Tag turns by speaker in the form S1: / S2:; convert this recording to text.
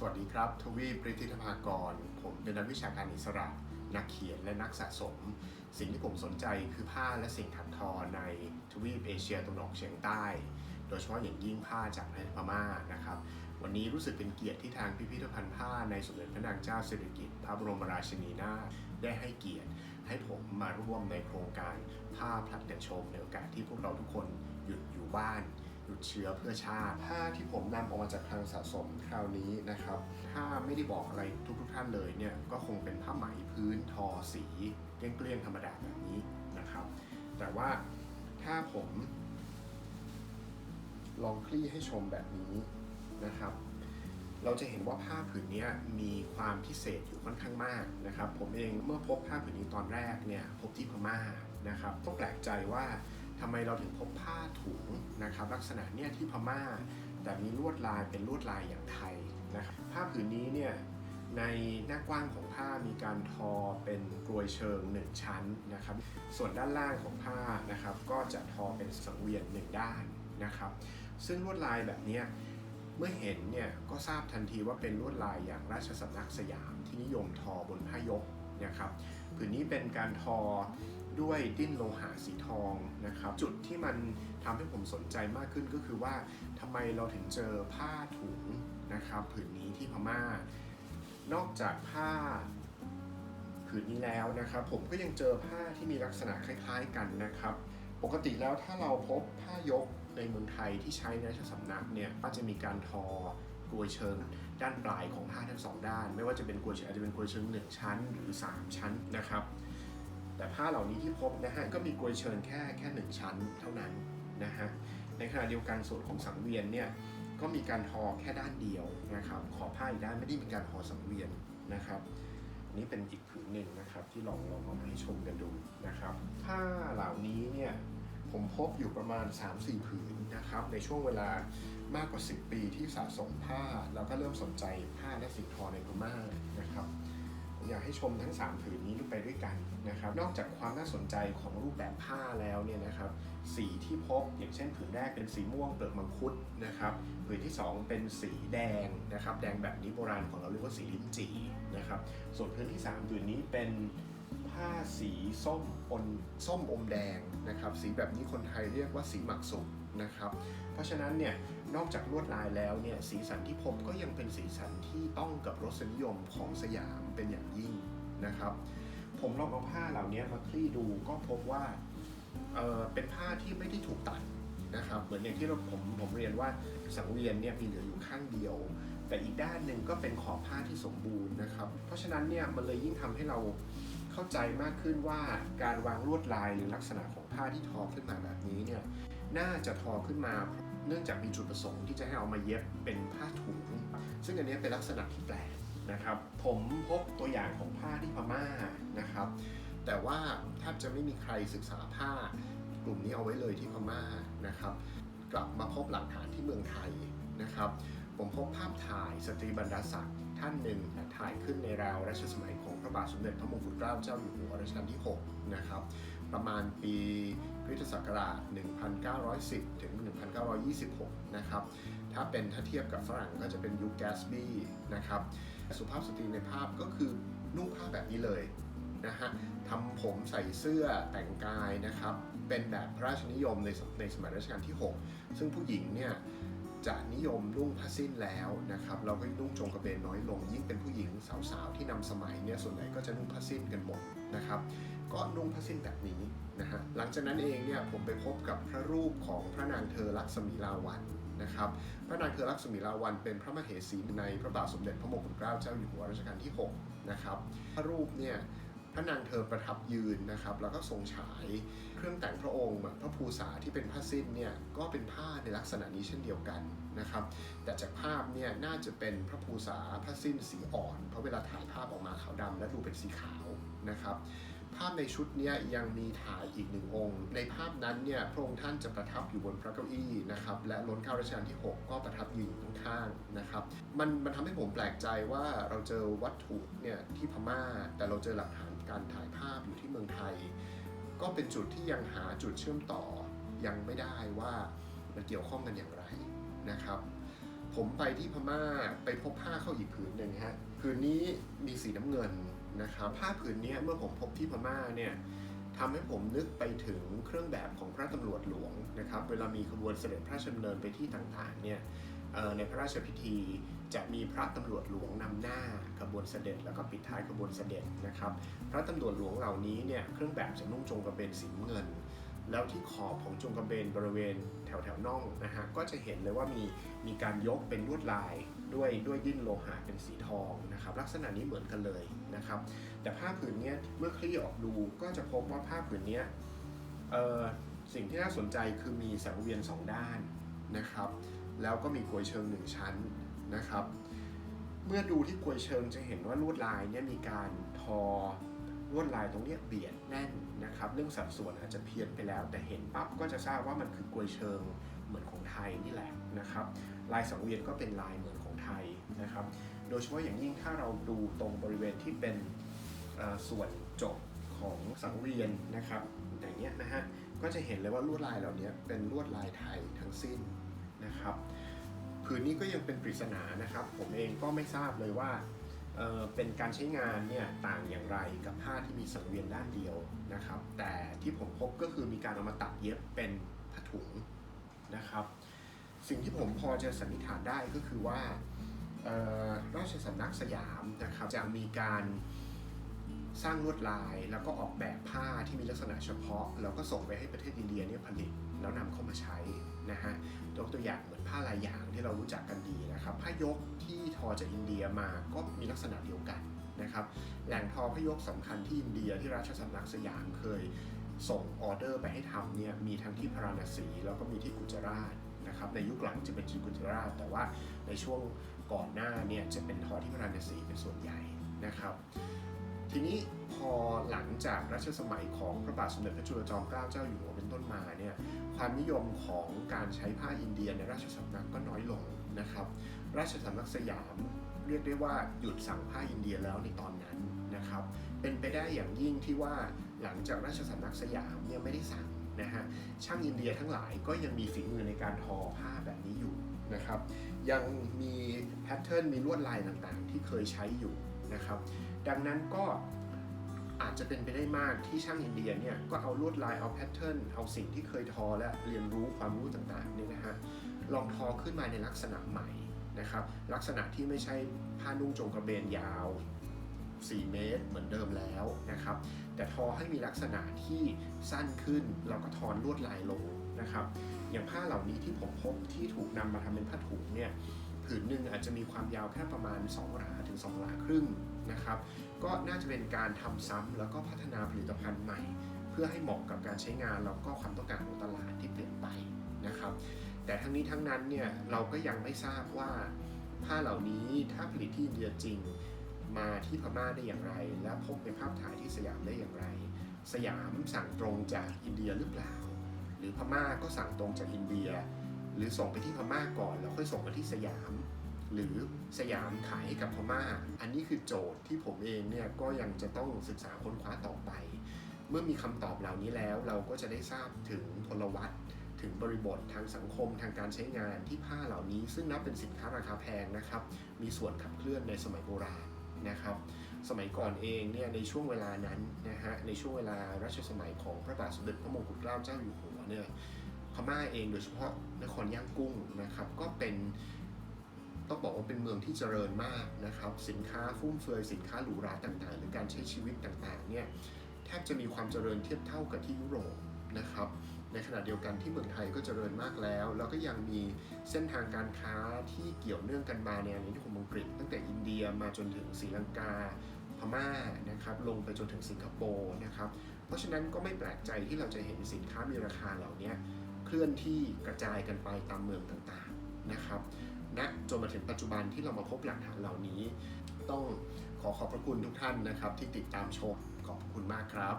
S1: สวัสดีครับ ทวีปริธิธภากร ผมเป็นนักวิชาการอิสระ นักเขียนและนักสะสม สิ่งที่ผมสนใจคือผ้าและสิ่งถักทอในทวีปเอเชียตะวันออกเฉียงใต้ โดยเฉพาะอย่างยิ่งผ้าจากประเทศพม่านะครับ วันนี้รู้สึกเป็นเกียรติที่ทางพิพิธภัณฑ์ผ้าในสมเด็จพระนางเจ้าสิริกิติ์พระบรมราชินีนาถได้ให้เกียรติ ให้ผมมาร่วมในโครงการผ้าผลัดกันชมในโอกาสที่พวกเราทุกคนหยุดอยู่บ้าน หยุดเชื้อเพื่อชาติผ้าที่ผมนำออกมาจากคลังสะสมคราวนี้นะครับ ถ้าไม่ได้บอกอะไรทุกทท่านเลยเนี่ยก็คงเป็นผ้าไหมพื้นทอสีเกลี้ยงๆธรรมดาแบบนี้นะครับ แต่ว่าถ้าผม ลองคลี่ให้ชมแบบนี้นะครับเราจะเห็นว่าผ้าผืนนี้มีความพิเศษอยู่ค่อนข้างมากนะครับ ผมเองเมื่อพบผ้าผืนนี้ตอนแรกเนี่ยพบที่พม่านะครับต้องแปลกใจว่า ทำไมเราถึงพบผ้าถุงนะครับลักษณะเนี่ยที่พม่า แต่มีลวดลายเป็นลวดลายอย่างไทยนะครับผ้าผืนนี้เนี่ยในหน้ากว้างของผ้ามีการทอเป็นกรวยเชิง 1 ชั้นนะครับ ส่วนด้านล่างของผ้านะครับ ก็จะทอเป็นสังเวียนหนึ่งด้านนะครับ ซึ่งลวดลายแบบเนี้ยเมื่อเห็นเนี่ยก็ทราบทันทีว่าเป็นลวดลายอย่างราชสำนักสยามที่นิยมทอบนผ้ายกนะครับผืนนี้เป็นการทอ ด้วยดิ้นโลหะสีทองนะครับ จุดที่มันทำให้ผมสนใจมากขึ้นก็คือว่าทำไมเราถึงเจอผ้าถุงนะครับผืนนี้ที่พม่า นอกจากผ้าผืนนี้แล้วนะครับ ผมก็ยังเจอผ้าที่มีลักษณะคล้าย ๆ กันนะครับ ปกติแล้วถ้าเราพบผ้ายกในเมืองไทยที่ใช้ในราชสำนักเนี่ยก็จะมีการทอกลวยเชิงด้านปลายของผ้าทั้งสองด้าน ไม่ว่าจะเป็นกลวยเชิงอาจจะเป็นกลวยเชิงหนึ่งชั้นหรือ 3 ชั้นนะครับ แต่ผ้าเหล่านี้ที่พบนะฮะก็มีกลวยเชิงแค่แค่หนึ่งชั้นเท่านั้นนะฮะในขณะเดียวกันส่วนของสังเวียนเนี่ยก็มีการทอแค่ด้านเดียวนะครับขอบผ้าอีกด้านไม่ได้มีการทอสังเวียนนะครับอันนี้เป็นอีกผืนหนึ่งนะครับที่ลองลองเอามาให้ชมกันดูนะครับผ้าเหล่านี้เนี่ยผมพบอยู่ประมาณ 3-4 ผืนนะครับในช่วงเวลามากกว่า 10 ปีที่สะสมผ้า แล้วก็เริ่มสนใจผ้าและสิ่งทอในพม่านะครับ ผมอยากให้ชมทั้ง 3 ผืนนี้ไปด้วยกันนะครับ นอกจากความน่าสนใจของรูปแบบผ้าแล้วเนี่ยนะครับสีที่พบอย่างเช่นผืนแรกเป็นสีม่วงเปลือกมังคุดนะครับผืนที่ 2 เป็นสีแดงนะครับ แดงแบบนี้โบราณของเราเรียกว่าสีลิ้นจี่นะครับ ส่วนผืนที่ 3 ผืนนี้เป็น ผ้าสีส้มปนส้มอมแดงนะครับ สีแบบนี้คนไทยเรียกว่าสีหมักสุกนะครับ เพราะฉะนั้นเนี่ยนอกจากลวดลายแล้วเนี่ยสีสันที่พบก็ยังเป็นสีสันที่ต้องกับรสนิยมของสยามเป็นอย่างยิ่งนะครับ ผมลองเอาผ้าเหล่านี้มาคลี่ดูก็พบว่าเเป็นผ้าที่ไม่ได้ถูกตัดนะครับเหมือนอย่างที่เราผมผมเรียนว่าสังเวียนเนี่ยมีเหลืออยู่ข้างเดียว แต่อีกด้านหนึ่งก็เป็นขอบผ้าที่สมบูรณ์นะครับ เพราะฉะนั้นเนี่ยมันเลยยิ่งทำให้เรา เข้าใจมากขึ้นว่าการวางลวดลายหรือลักษณะของผ้าที่ทอขึ้นมาแบบนี้เนี่ยน่าจะทอขึ้นมาเนื่องจากมีจุดประสงค์ที่จะให้เอามาเย็บเป็นผ้าถุง ซึ่งอันนี้เป็นลักษณะที่แปลกนะครับ ผมพบตัวอย่างของผ้าที่พม่านะครับ แต่ว่าแทบจะไม่มีใครศึกษาผ้ากลุ่มนี้เอาไว้เลยที่พม่านะครับ กลับมาพบหลักฐานที่เมืองไทยนะครับ ผมพบภาพถ่ายสตรีบรรดาศักดิ์ ท่านหนึ่งถ่ายขึ้นในราวรัชสมัยของพระบาทสมเด็จพระมงกุฎเกล้าเจ้าอยู่หัวรัชกาลที่6นะครับประมาณปีพุทธศักราช 1910 ถึง 1926 นะครับ ถ้าเป็นถ้าเทียบกับฝรั่งก็จะเป็นยุคแกสบี้นะครับ สุภาพสตรีในภาพก็คือนุ่งผ้าแบบนี้เลยนะฮะทำผมใส่เสื้อแต่งกายนะครับ เป็นแบบพระราชนิยมในในสมัยรัชกาลที่ 6 ซึ่งผู้หญิงเนี่ย จะนิยมนุ่งผ้าสิ้นแล้วนะครับเราก็นุ่งจงกระเบนน้อยลง ยิ่งเป็นผู้หญิงสาวๆที่นำสมัยเนี่ยส่วนใหญ่ก็จะนุ่งผ้าสิ้นกันหมดนะครับก็นุ่งผ้าสิ้นแบบนี้นะฮะหลังจากนั้นเองเนี่ยผมไปพบกับพระรูปของพระนางเธอลักษมีลาวันนะครับพระนางเธอลักษมีลาวันเป็นพระมเหสีในพระบาทสมเด็จพระมงกุฎเกล้าเจ้าอยู่หัวรัชกาลที่6นะครับพระรูปเนี่ย ระนางเธอประทับยืนนะครับ แล้วก็ทรงฉายเครื่องแต่งพระองค์แบบพระภูษาที่เป็นผ้าสิ้นเนี่ยก็เป็นผ้าในลักษณะนี้เช่นเดียวกันนะครับ แต่จากภาพเนี่ยน่าจะเป็นพระภูษาผ้าสิ้นสีอ่อน เพราะเวลาถ่ายภาพออกมาขาวดำและดูเป็นสีขาวนะครับ ภาพในชุดนี้ยังมีถ่ายอีกหนึ่งองค์ ในภาพนั้นเนี่ยพระองค์ท่านจะประทับอยู่บนพระเก้าอี้นะครับ และล้นเกล้ารัชกาลที่ 6 ก็ประทับยืนอยู่ข้างๆนะครับ มันมันทำให้ผมแปลกใจว่าเราเจอวัตถุเนี่ยที่พม่า แต่เราเจอหลักฐานการถ่ายภาพอยู่ที่เมืองไทย ก็เป็นจุดที่ยังหาจุดเชื่อมต่อยังไม่ได้ว่ามันเกี่ยวข้องกันอย่างไรนะครับ ผมไปที่พม่าไปพบผ้าเข้าอีกผืนหนึ่งฮะผืนนี้มีสีน้ำเงิน นะครับผ้าผืนนี้เมื่อผมพบที่พม่าเนี่ยทำให้ผมนึกไปถึงเครื่องแบบของพระตำรวจหลวงนะครับ เวลามีขบวนเสด็จพระราชดำเนินไปที่ต่างๆเนี่ยในพระราชพิธีจะมีพระตำรวจหลวงนำหน้าขบวนเสด็จ แล้วก็ปิดท้ายขบวนเสด็จนะครับ พระตำรวจหลวงเหล่านี้เนี่ยเครื่องแบบจะนุ่งจงกระเบนสีเงิน แล้วที่ขอบของจงกระเบนบริเวณแถวแถวๆน่องนะฮะก็จะเห็นเลยว่ามีมีการยกเป็นลวดลายด้วยด้วยดิ้นโลหะเป็นสีทองนะครับลักษณะนี้เหมือนกันเลยนะครับแต่ผ้าผืนเนี้ยเมื่อคลี่ออกดูก็จะพบว่าผ้าผืนเนี้ยสิ่งที่น่าสนใจคือมีสังเวียนสองด้านนะครับแล้วก็มีกลวยเชิงหนึ่งชั้นนะครับ เมื่อดูที่กลวยเชิงจะเห็นว่าลวดลายเนี่ยมีการทอ ลวดลายตรงนี้เบียดแน่นนะครับ เรื่องสัดส่วนอาจจะเพี้ยนไปแล้ว แต่เห็นปั๊บก็จะทราบว่ามันคือกลวยเชิงเหมือนของไทยนี่แหละนะครับ ลายสังเวียนก็เป็นลายเหมือนของไทยนะครับ โดยเฉพาะอย่างยิ่งถ้าเราดูตรงบริเวณที่เป็นส่วนจบของสังเวียนนะครับ อย่างเงี้ยนะฮะก็จะเห็นเลยว่าลวดลายเหล่านี้เป็นลวดลายไทยทั้งสิ้นนะครับผืนนี้ก็ยังเป็นปริศนานะครับ ผมเองก็ไม่ทราบเลยว่า เเป็นการใช้งานเนี่ยต่างอย่างไรกับผ้าที่มีสังเวียนด้านเดียวนะครับ แต่ที่ผมพบก็คือมีการเอามาตัดเย็บเป็นผ้าถุงนะครับ สิ่งที่ผมพอจะสันนิษฐานได้ก็คือว่าราชสำนักสยามนะครับจะมีการ สร้างลวดลาย แล้วก็ออกแบบผ้าที่มีลักษณะเฉพาะ แล้วก็ส่งไปให้ประเทศอินเดียเนี่ยผลิตแล้วนำเข้ามาใช้นะฮะยกตัวอย่างเหมือนผ้าลายยางที่เรารู้จักกันดีนะครับผ้ายกที่ทอจากอินเดียมาก็มีลักษณะเดียวกันนะครับแหล่งทอผ้ายกสำคัญที่อินเดียที่ราชสำนักสยามเคยส่งออเดอร์ไปให้ทำเนี่ยมีทั้งที่พาราณสีแล้วก็มีที่กุจราชนะครับในยุคหลังจะเป็นที่กุจราช แต่ว่าในช่วงก่อนหน้าเนี่ยจะเป็นทอที่พาราณสีเป็นส่วนใหญ่นะครับ ทีนี้พอหลังจากรัชสมัยของพระบาทสมเด็จพระจุลจอมเกล้าเจ้าอยู่หัวเป็นต้นมาเนี่ยความนิยมของการใช้ผ้าอินเดียในราชสำนักก็น้อยลงนะครับ ราชสำนักสยามเรียกได้ว่าหยุดสั่งผ้าอินเดียแล้วในตอนนั้นนะครับ เป็นไปได้อย่างยิ่งที่ว่าหลังจากราชสำนักสยามเนี่ยไม่ได้สั่งนะฮะช่างอินเดียทั้งหลายก็ยังมีฝีมือในการทอผ้าแบบนี้อยู่นะครับ ยังมีแพทเทิร์นมีลวดลายต่างๆ ที่เคยใช้อยู่ นะครับ ดังนั้นก็อาจจะเป็นไปได้มากที่ช่างอินเดียเนี่ยก็เอาลวดลายเอาแพทเทิร์นเอาสิ่งที่เคยทอและเรียนรู้ความรู้ต่างๆเนี่ยนะฮะลองทอขึ้นมาในลักษณะใหม่นะครับ ลักษณะที่ไม่ใช่ผ้านุ่งจงกระเบนยาว 4 เมตรเหมือนเดิมแล้วนะครับ แต่ทอให้มีลักษณะที่สั้นขึ้นแล้วก็ทอนลวดลายลงนะครับ อย่างผ้าเหล่านี้ที่ผมพบที่ถูกนำมาทำเป็นผ้าถุงเนี่ย ผืนหนึ่งอาจจะมีความยาวแค่ประมาณ 2 หลาถึง 2 หลาครึ่งนะครับ ก็น่าจะเป็นการทำซ้ำแล้วก็พัฒนาผลิตภัณฑ์ใหม่ เพื่อให้เหมาะกับการใช้งานแล้วก็ความต้องการของตลาดที่เปลี่ยนไปนะครับ แต่ทั้งนี้ทั้งนั้นเนี่ยเราก็ยังไม่ทราบว่าผ้าเหล่านี้ถ้าผลิตที่อินเดียจริง มาที่พม่าได้อย่างไร และพบในภาพถ่ายที่สยามได้อย่างไร สยามสั่งตรงจากอินเดียหรือเปล่า หรือพม่าก็สั่งตรงจากอินเดีย หรือส่งไปที่พม่าก่อนแล้วค่อยส่งมาที่สยาม หรือสยามขายให้กับพม่า อันนี้คือโจทย์ที่ผมเองเนี่ยก็ยังจะต้องศึกษาค้นคว้าต่อไป เมื่อมีคำตอบเหล่านี้แล้ว เราก็จะได้ทราบถึงพลวัตถึงบริบททางสังคมทางการใช้งานที่ผ้าเหล่านี้ ซึ่งนับเป็นสินค้าราคาแพงนะครับ มีส่วนขับเคลื่อนในสมัยโบราณนะครับ สมัยก่อนเองเนี่ยในช่วงเวลานั้นนะฮะในช่วงเวลารัชสมัยของพระบาทสมเด็จพระมงกุฎเกล้าเจ้าอยู่หัวเนี่ย ม่าเองโดยเฉพาะนครย่างกุ้งนะครับก็เป็นต้องบอกว่าเป็นเมืองที่เจริญมากนะครับ สินค้าฟุ่มเฟือยสินค้าหรูหราต่างๆ หรือการใช้ชีวิตต่างๆเนี่ยแทบจะมีความเจริญเทียบเท่ากับที่ยุโรปนะครับในขณะเดียวกันที่เมืองไทยก็เจริญมากแล้ว แล้วก็ยังมีเส้นทางการค้าที่เกี่ยวเนื่องกันมาในอาณานิคมอังกฤษ ตั้งแต่อินเดียมาจนถึงศรีลังกาพม่านะครับลงไปจนถึงสิงคโปร์นะครับเพราะฉะนั้นก็ไม่แปลกใจที่เราจะเห็นสินค้ามีราคาเหล่านี้ เคลื่อนที่กระจายกันไปตามเมืองต่างๆนะครับณจนมาถึงปัจจุบันที่เรามาพบหลักฐานเหล่านี้ ต้องขอขอบพระคุณทุกท่านนะครับ ที่ติดตามชมขอบคุณมากครับ